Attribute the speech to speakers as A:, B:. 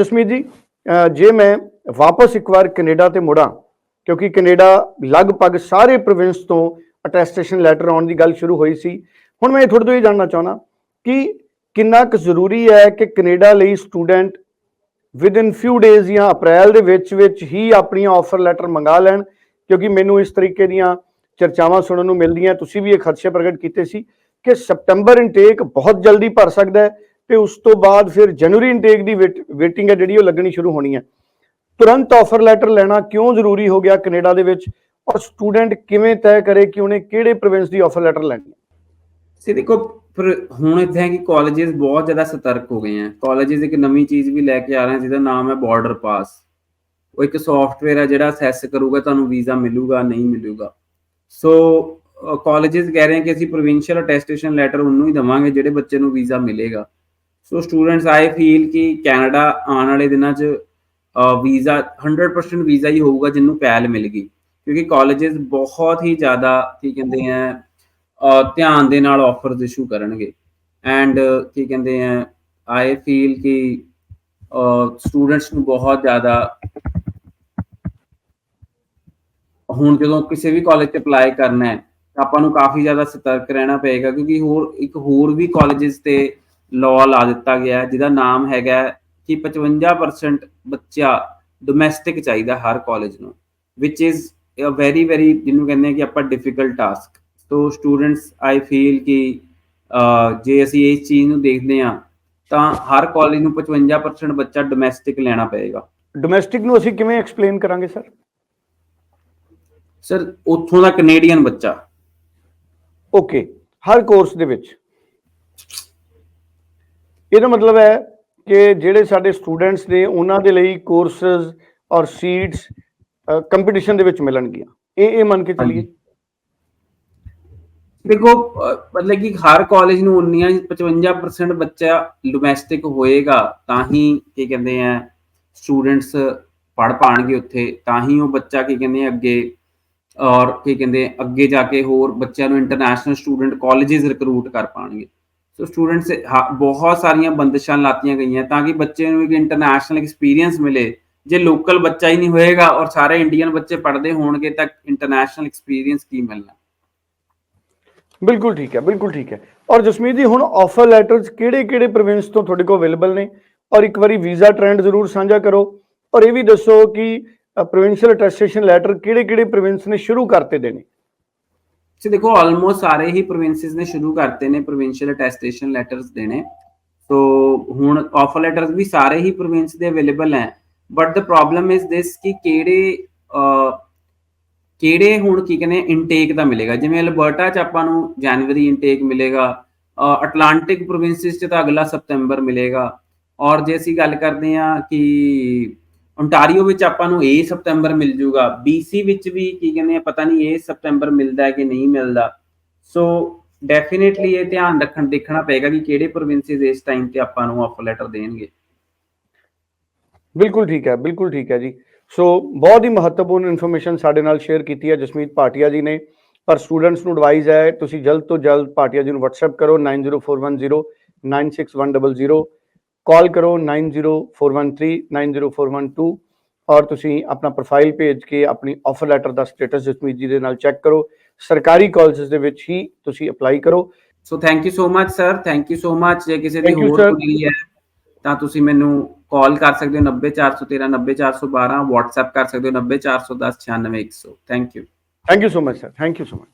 A: ਜਸਮੀਤ ਜੀ ਜੇ ਮੈਂ ਵਾਪਸ ਇੱਕ ਵਾਰ ਕੈਨੇਡਾ ਤੇ ਮੁੜਾਂ, ਕਿਉਂਕਿ ਕੈਨੇਡਾ ਲਗਭਗ ਸਾਰੇ ਪ੍ਰੋਵਿੰਸ ਤੋਂ ਅਟੈਸਟੇਸ਼ਨ ਲੈਟਰ ਆਉਣ ਦੀ ਗੱਲ ਸ਼ੁਰੂ ਹੋਈ ਸੀ, ਹੁਣ ਮੈਂ ਤੁਹਾਡੇ ਤੋਂ ਇਹ ਜਾਣਨਾ ਚਾਹੁੰਦਾ ਕਿ ਕਿੰਨਾ ਕੁ ਜ਼ਰੂਰੀ ਹੈ ਕਿ ਕੈਨੇਡਾ ਲਈ student with in few days ਜਾਂ ਅਪ੍ਰੈਲ ਦੇ ਵਿੱਚ ਵਿੱਚ ਹੀ ਆਪਣੀਆਂ ਆਫਰ ਲੈਟਰ ਮੰਗਾ ਲੈਣ, ਕਿਉਂਕਿ ਮੈਨੂੰ ਇਸ ਤਰੀਕੇ ਦੀਆਂ ਚਰਚਾਵਾਂ ਸੁਣਨ ਨੂੰ ਮਿਲਦੀਆਂ, ਤੁਸੀਂ ਵੀ ਇਹ ਖਦਸ਼ੇ ਪ੍ਰਗਟ ਕੀਤੇ ਸੀ ਕਿ ਸਪਟੈਂਬਰ ਇਨਟੇਕ ਬਹੁਤ ਜਲਦੀ ਭਰ ਸਕਦਾ ਹੈ ਤੇ ਉਸ ਤੋਂ ਬਾਅਦ ਫਿਰ ਜਨਵਰੀ ਇਨਟੇਕ ਦੀ ਵੇਟਿੰਗ ਹੈ ਜਿਹੜੀ ਉਹ ਲੱਗਣੀ ਸ਼ੁਰੂ ਹੋਣੀ ਹੈ। ਤੁਰੰਤ ਆਫਰ ਲੈਟਰ ਲੈਣਾ ਕਿਉਂ ਜ਼ਰੂਰੀ ਹੋ ਗਿਆ ਕੈਨੇਡਾ ਦੇ ਵਿੱਚ ਔਰ ਸਟੂਡੈਂਟ ਕਿਵੇਂ ਤੈਅ ਕਰੇ ਕਿ ਉਹਨੇ ਕਿਹੜੇ ਪ੍ਰੋਵਿੰਸ ਦੀ ਆਫਰ ਲੈਟਰ ਲੈਣੀ ਹੈ?
B: ਸੀ ਦੇਖੋ ਪਰ ਹੁਣ ਇੱਥੇ ਹੈ ਕਿ ਕਾਲਜਸ ਬਹੁਤ ਜ਼ਿਆਦਾ ਸਤਰਕ ਹੋ ਗਏ ਹੈ। ਕਾਲਜਸ ਇੱਕ ਨਵੀਂ ਚੀਜ਼ ਵੀ ਲੈ ਕੇ ਆ ਰਹੇ ਜਿਹਦਾ ਨਾਮ ਹੈ ਬਾਰਡਰ ਪਾਸ ਉਹ ਇੱਕ ਸੌਫਟਵੇਅਰ ਹੈ ਜਿਹੜਾ ਅਸੈਸ ਕਰੂਗਾ, ਤੁਹਾਨੂੰ ਵੀਜ਼ਾ ਮਿਲੂਗਾ, ਨਹੀਂ ਮਿਲੂਗਾ। ਸੋ ਕਾਲਜਸ ਕਹਿ ਰਹੇ ਹਨ ਕਿ ਅਸੀਂ ਪ੍ਰੋਵਿੰਸ਼ੀਅਲ ਅਟੈਸਟੇਸ਼ਨ ਲੈਟਰ ਉਹਨੂੰ ਹੀ ਦਵਾਂਗੇ, ਜਿਹੜੇ ਬੱਚੇ ਨੂੰ ਵੀਜ਼ਾ ਮਿਲੇਗਾ। ਸੋ ਸਟੂਡੈਂਟਸ ਆਈ ਫੀਲ ਕਿ ਕੈਨੇਡਾ ਆਉਣ ਵਾਲੇ ਦਿਨਾਂ 'ਚ ਵੀਜ਼ਾ 100% ਵੀਜ਼ਾ ਹੀ ਹੋਊਗਾ ਜਿਹਨੂੰ ਪੈਲ ਮਿਲ ਗਈ ਕਿਉਂਕਿ ਕਾਲਜਸ ਬਹੁਤ ਹੀ ਜ਼ਿਆਦਾ ਕੀ ਕਹਿੰਦੇ ਆ ਧਿਆਨ ਦੇ ਨਾਲ ਆਫਰਸ ਇਸ਼ੂ ਕਰਨਗੇ ਐਂਡ ਕੀ ਕਹਿੰਦੇ ਆ ਆਈ ਫੀਲ ਕਿ ਸਟੂਡੈਂਟਸ ਨੂੰ ਬਹੁਤ ਜ਼ਿਆਦਾ ਹੁਣ ਜਦੋਂ ਕਿਸੇ ਵੀ ਕਾਲਜ 'ਚ ਅਪਲਾਈ ਕਰਨਾ ਹੈ ਆਪਾਂ ਨੂੰ ਕਾਫੀ ਜ਼ਿਆਦਾ ਸਤਰਕ ਰਹਿਣਾ ਪਏਗਾ ਕਿਉਂਕਿ ਹੋਰ ਇੱਕ ਹੋਰ ਵੀ ਕਾਲਜਸ ਤੇ ਲਾਅ ਲਾ ਦਿੱਤਾ ਗਿਆ ਜਿਹਦਾ ਨਾਮ ਹੈਗਾ ਕਿ 55% ਬੱਚਾ ਡੋਮੈਸਟਿਕ ਚਾਹੀਦਾ ਹਰ ਕਾਲਜ ਨੂੰ ਵਿਚ ਇਜ਼ ਅ ਵੈਰੀ ਵੈਰੀ ਜਿਹਨੂੰ ਕਹਿੰਦੇ ਆ ਕਿ ਆਪਾਂ ਡਿਫਿਕਲਟ ਟਾਸਕ ਤੋ ਸਟੂਡੈਂਟਸ ਆਈ ਫੀਲ ਕਿ ਜੇ ਅਸੀਂ ਇਸ ਚੀਜ਼ ਨੂੰ ਦੇਖਦੇ ਹਾਂ ਤਾਂ ਹਰ ਕਾਲਜ ਨੂੰ 55% ਬੱਚਾ ਡੋਮੈਸਟਿਕ ਲੈਣਾ ਪਏਗਾ।
A: ਡੋਮੈਸਟਿਕ ਨੂੰ ਅਸੀਂ ਕਿਵੇਂ ਐਕਸਪਲੇਨ ਕਰਾਂਗੇ ਸਰ?
B: ਸਰ ਉੱਥੋਂ ਦਾ ਕੈਨੇਡੀਅਨ ਬੱਚਾ।
A: ਓਕੇ ਹਰ ਕੋਰਸ ਦੇ ਵਿੱਚ। ਇਹਦਾ ਮਤਲਬ ਹੈ ਕਿ ਜਿਹੜੇ ਸਾਡੇ ਸਟੂਡੈਂਟਸ ਨੇ ਉਹਨਾਂ ਦੇ ਲਈ ਕੋਰਸਸ ਔਰ ਸੀਟਸ ਕੰਪੀਟੀਸ਼ਨ ਦੇ ਵਿੱਚ ਮਿਲਣਗੀਆਂ। ਇਹ ਇਹ ਮੰਨ ਕੇ ਚੱਲੀਏ।
B: ਦੇਖੋ ਮਤਲਬ ਕਿ ਹਰ ਕਾਲਜ ਨੂੰ ਉਨੀਆਂ ਹੀ 55% ਬੱਚਾ ਡੋਮੈਸਟਿਕ ਹੋਏਗਾ, ਤਾਂ ਹੀ ਕੀ ਕਹਿੰਦੇ ਆ ਸਟੂਡੈਂਟਸ ਪੜ ਪਾਣਗੇ ਉੱਥੇ, ਤਾਂ ਹੀ ਉਹ ਬੱਚਾ ਕੀ ਕਹਿੰਦੇ ਆ, ਅੱਗੇ ਔਰ ਕੀ ਕਹਿੰਦੇ ਅੱਗੇ ਜਾ ਕੇ ਹੋਰ ਬੱਚਿਆਂ ਨੂੰ ਇੰਟਰਨੈਸ਼ਨਲ ਸਟੂਡੈਂਟ ਕਾਲਜਸ ਰਿਕਰੂਟ ਕਰ ਪਾਣਗੇ। ਸੋ ਸਟੂਡੈਂਟਸ ਬਹੁਤ ਸਾਰੀਆਂ ਬੰਦਸ਼ਾਂ ਲਾਤੀਆਂ ਗਈਆਂ ਤਾਂ ਕਿ ਬੱਚੇ ਨੂੰ ਇੱਕ ਇੰਟਰਨੈਸ਼ਨਲ ਐਕਸਪੀਰੀਅੰਸ ਮਿਲੇ। ਜੇ ਲੋਕਲ ਬੱਚਾ ਹੀ ਨਹੀਂ ਹੋਏਗਾ ਔਰ ਸਾਰੇ ਇੰਡੀਅਨ ਬੱਚੇ ਪੜ੍ਹਦੇ ਹੋਣਗੇ ਤਾਂ ਇੰਟਰਨੈਸ਼ਨਲ ਐਕਸਪੀਰੀਅੰਸ ਕੀ ਮਿਲਣਾ?
A: ਬਿਲਕੁਲ ਠੀਕ ਹੈ, ਬਿਲਕੁਲ ਠੀਕ ਹੈ। ਔਰ ਜਸਮੀਤ ਜੀ, ਹੁਣ ਆਫਰ ਲੈਟਰਸ ਕਿਹੜੇ ਕਿਹੜੇ ਪ੍ਰੋਵਿੰਸ ਤੋਂ ਤੁਹਾਡੇ ਕੋਲ ਅਵੇਲੇਬਲ ਨੇ? ਔਰ ਇੱਕ ਵਾਰੀ ਵੀਜ਼ਾ ਟ੍ਰੈਂਡ ਜ਼ਰੂਰ ਸਾਂਝਾ ਕਰੋ। ਔਰ ਇਹ ਵੀ ਦੱਸੋ ਕਿ ਪ੍ਰੋਵਿੰਸ਼ੀਅਲ ਅਟੈਸਟੇਸ਼ਨ ਲੈਟਰ ਕਿਹੜੇ ਕਿਹੜੇ ਪ੍ਰੋਵਿੰਸ ਨੇ ਸ਼ੁਰੂ ਕਰਤੇ ਦੇਣੇ
B: ਸੋ ਦੇਖੋ ਆਲਮੋਸਟ ਸਾਰੇ ਹੀ ਪ੍ਰੋਵਿੰਸਸ ਨੇ ਸ਼ੁਰੂ ਕਰਤੇ ਨੇ ਪ੍ਰੋਵਿੰਸ਼ੀਅਲ ਅਟੈਸਟੇਸ਼ਨ ਲੈਟਰਸ ਦੇਣੇ। ਸੋ ਹੁਣ ਆਫਰ ਲੈਟਰਸ ਵੀ ਸਾਰੇ ਹੀ ਪ੍ਰੋਵਿੰਸ ਦੇ ਅਵੇਲੇਬਲ ਹੈ। But the problem is this ਕਿ ਕਿਹੜੇ ਕਿਹੜੇ ਹੁਣ ਕੀ ਕਹਿੰਦੇ ਇਨਟੇਕ ਦਾ ਮਿਲੇਗਾ। ਜਿਵੇਂ ਅਲਬਰਟਾ ਚ ਆਪਾਂ ਨੂੰ ਜਨਵਰੀ ਇਨਟੇਕ ਮਿਲੇਗਾ ਅਟਲਾਂਟਿਕ ਪ੍ਰੋਵਿੰਸਸ ਚ ਤਾਂ ਅਗਲਾ ਸਤੰਬਰ ਮਿਲੇਗਾ। ਔਰ ਜੇ ਅਸੀਂ ਗੱਲ ਕਰਦੇ ਹਾਂ ਕਿ ਓਨਟਾਰੀਓ ਵਿੱਚ ਆਪਾਂ ਨੂੰ ਇਹ ਸਤੰਬਰ ਮਿਲ ਜੂਗਾ BC ਵਿੱਚ ਵੀ ਕੀ ਕਹਿੰਦੇ ਆ, ਪਤਾ ਨਹੀਂ ਇਹ ਸਤੰਬਰ ਮਿਲਦਾ ਹੈ ਕਿ ਨਹੀਂ ਮਿਲਦਾ। ਸੋ ਡੈਫੀਨਿਟਲੀ ਇਹ ਧਿਆਨ ਰੱਖਣ, ਦੇਖਣਾ ਪਏਗਾ ਕਿ ਕਿਹੜੇ ਪ੍ਰੋਵਿੰਸਸ ਇਸ ਟਾਈਮ ਤੇ ਆਪਾਂ ਨੂੰ ਆਫਰ ਲੈਟਰ ਦੇਣਗੇ।
A: ਬਿਲਕੁਲ ਠੀਕ ਹੈ, ਬਿਲਕੁਲ ਠੀਕ ਹੈ ਜੀ। ਸੋ ਬਹੁਤ ਹੀ ਮਹੱਤਵਪੂਰਨ ਇਨਫੋਰਮੇਸ਼ਨ ਸਾਡੇ ਨਾਲ ਸ਼ੇਅਰ ਕੀਤੀ ਹੈ ਜਸਮੀਤ ਭਾਟੀਆ ਜੀ ਨੇ। ਪਰ ਸਟੂਡੈਂਟਸ ਨੂੰ ਐਡਵਾਈਸ ਹੈ, ਤੁਸੀਂ ਜਲਦ ਤੋਂ ਜਲਦ ਭਾਟੀਆ ਜੀ ਨੂੰ WhatsApp ਕਰੋ 90410 96100 ਕਾਲ ਕਰੋ 90413 90412 ਔਰ ਤੁਸੀਂ ਆਪਣਾ ਪ੍ਰੋਫਾਈਲ ਭੇਜ ਕੇ ਆਪਣੀ ਆਫਰ ਲੈਟਰ ਦਾ ਸਟੇਟਸ ਜਸਮੀਤ ਜੀ ਦੇ ਨਾਲ ਚੈੱਕ ਕਰੋ। ਸਰਕਾਰੀ ਕਾਲਜਸ ਦੇ ਵਿੱਚ ਹੀ ਤੁਸੀਂ ਅਪਲਾਈ ਕਰੋ।
B: So thank you so much sir thank you so much ਜੇ ਕਿਸੇ ਦੀ ਹੋਰ. ਕੋਈ ਹੈ ਤਾਂ ਤੁਸੀਂ ਮੈਨੂੰ ਕਾਲ ਕਰ ਸਕਦੇ ਹੋ 90413 90412 WhatsApp ਕਰ ਸਕਦੇ ਹੋ 90410 96100 thank you
A: thank you so. Much sir thank you so much